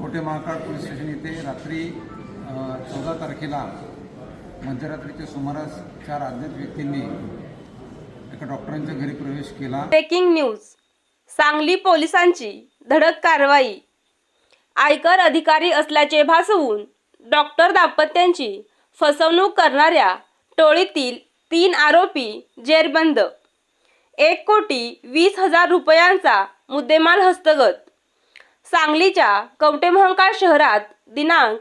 Kavathe Mahakal police station येथे रात्री चौदा तारखेला मध्यरात्रीच्या सुमारास चार अज्ञात व्यक्तींनी एका डॉक्टरांच्या घरी प्रवेश केला. Breaking news. सांगली पोलिसांची धडक कारवाई. आयकर अधिकारी असल्याचे भासवून डॉक्टर दाम्पत्यांची फसवणूक करणाऱ्या टोळीतील तीन आरोपी जेरबंद. एक कोटी वीस हजार रुपयांचा मुद्देमाल हस्तगत. सांगलीच्या कवटेमहंकाळ शहरात दिनांक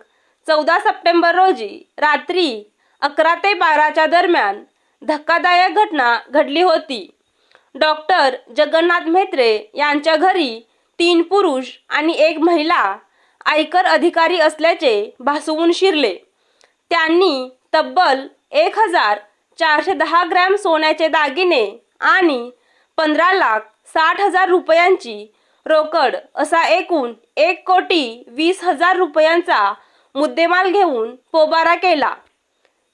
चौदा सप्टेंबर रोजी रात्री अकरा ते बाराच्या दरम्यान धक्कादायक घटना घडली होती. डॉक्टर जगन्नाथ म्हेत्रे यांच्या घरी तीन पुरुष आणि एक महिला आयकर अधिकारी असल्याचे भासवून शिरले. त्यांनी तब्बल एक हजार चारशे दहा ग्रॅम सोन्याचे दागिने आणि पंधरा लाख साठ हजार रुपयांची रोकड असा एकूण एक कोटी वीस हजार रुपयांचा मुद्देमाल घेऊन पोबारा केला.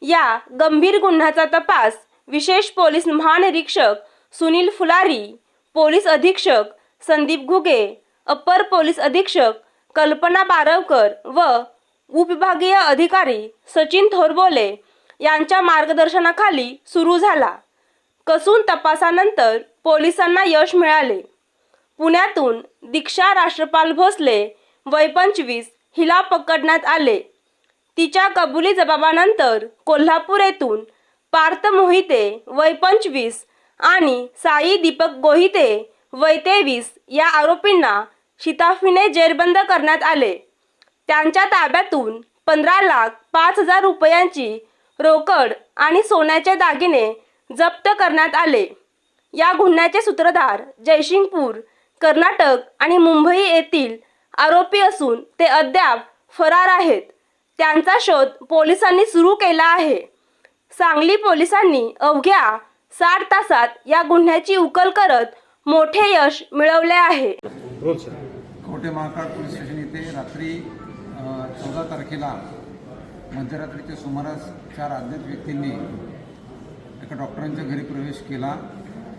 या गंभीर गुन्ह्याचा तपास विशेष पोलीस महानिरीक्षक सुनील फुलारी पोलीस अधीक्षक संदीप घुगे अप्पर पोलीस अधीक्षक कल्पना बारवकर व उपविभागीय अधिकारी सचिन थोरबोले यांच्या मार्गदर्शनाखाली सुरू झाला. कसून तपासानंतर पोलिसांना यश मिळाले. पुण्यातून दीक्षा राष्ट्रपाल भोसले वय पंचवीस हिला पकडण्यात आले. तिच्या कबुली जबाबानंतर कोल्हापूर येथून पार्थ मोहिते वय पंचवीस आणि साई दीपक गोहिते वय तेवीस या आरोपींना शिताफीने जेरबंद करण्यात आले. त्यांच्या ताब्यातून पंधरा लाख पाच हजार रुपयांची रोकड आणि सोन्याचे दागिने जप्त करण्यात आले. या गुन्ह्याचे सूत्रधार जयसिंगपूर कर्नाटक आणि मुंबई येथील आरोपी असून ते अद्याप फरार आहेत. त्यांचा शोध पोलिसांनी सुरू केला आहे. सांगली पोलिसांनी अवघ्या साठ तासात या गुन्ह्याची उकल करत मोठे यश मिळवले आहे. कवठे महाकाळ पोलीस स्टेशन येथे रात्री चौदा तारखेला मध्यरात्रीच्या सुमारास चार अज्ञात व्यक्तींनी एका डॉक्टरांच्या घरी प्रवेश केला.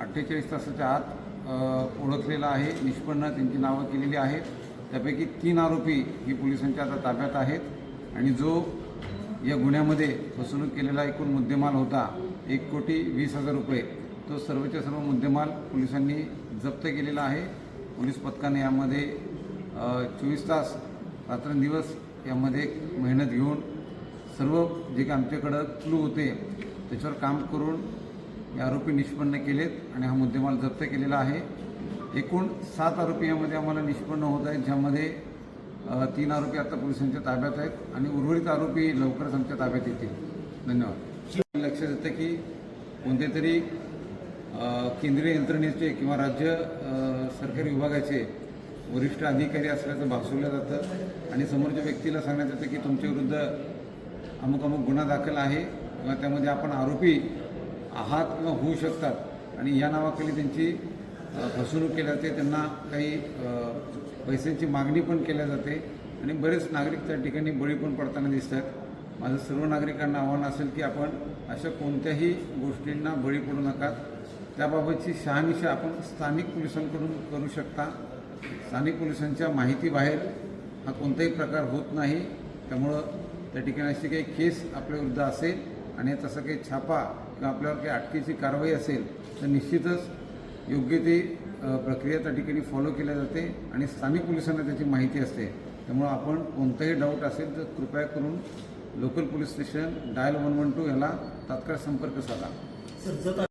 अठ्ठेचाळीस तासाच्या आत ओळखलेला आहे निष्पन्न त्यांची नावं केलेली आहेत. त्यापैकी तीन आरोपी ही पोलिसांच्या आता ताब्यात आहेत. आणि जो या गुन्ह्यामध्ये फसवणूक केलेला एकूण मुद्देमाल होता एक कोटी वीस हजार रुपये तो सर्वच्या सर्व मुद्देमाल पोलिसांनी जप्त केलेला आहे. पोलीस पथकाने यामध्ये चोवीस तास रात्रंदिवस यामध्ये मेहनत घेऊन सर्व जे काही आमच्याकडं क्लू होते त्याच्यावर काम करून आरोपी निष्पन्न केलेत आणि हा मुद्देमाल जप्त केलेला आहे. एकूण सात आरोपी यामध्ये आम्हाला निष्पन्न होत आहेत ज्यामध्ये तीन आरोपी आता पोलिसांच्या ताब्यात आहेत आणि उर्वरित आरोपी लवकरच आमच्या ताब्यात येतील. धन्यवाद. लक्षात येतं की कोणते तरी केंद्रीय यंत्रणेचे किंवा राज्य सरकारी विभागाचे वरिष्ठ अधिकारी असल्याचं भासवलं जातं आणि समोरच्या व्यक्तीला सांगण्यात येतं की तुमच्या विरुद्ध अमुक अमुक गुन्हा दाखल आहे किंवा त्यामध्ये आपण आरोपी आहात किंवा होऊ शकतात. आणि या नावाखाली त्यांची फसवणूक केली जाते. त्यांना काही पैशांची मागणी पण केल्या जाते. आणि बरेच नागरिक त्या ठिकाणी बळी पण पडताना दिसतात. माझं सर्व नागरिकांना आव्हान असेल की आपण अशा कोणत्याही गोष्टींना बळी पडू नका. त्याबाबतची शहानिशा आपण स्थानिक पोलिसांकडून करू शकता. स्थानिक पोलिसांच्या माहितीबाहेर हा कोणताही प्रकार होत नाही. त्यामुळं त्या ठिकाणी अशी काही केस आपल्याविरुद्ध असेल आणि तसं काही छापा किंवा आपल्यावर काही अटकेची कारवाई असेल तर निश्चितच योग्य ते प्रक्रिया त्या ठिकाणी फॉलो केल्या जाते आणि स्थानिक पोलिसांना त्याची माहिती असते. त्यामुळं आपण कोणताही डाऊट असेल तर कृपया करून local police station dial one one two याला तात्काळ संपर्क साधा.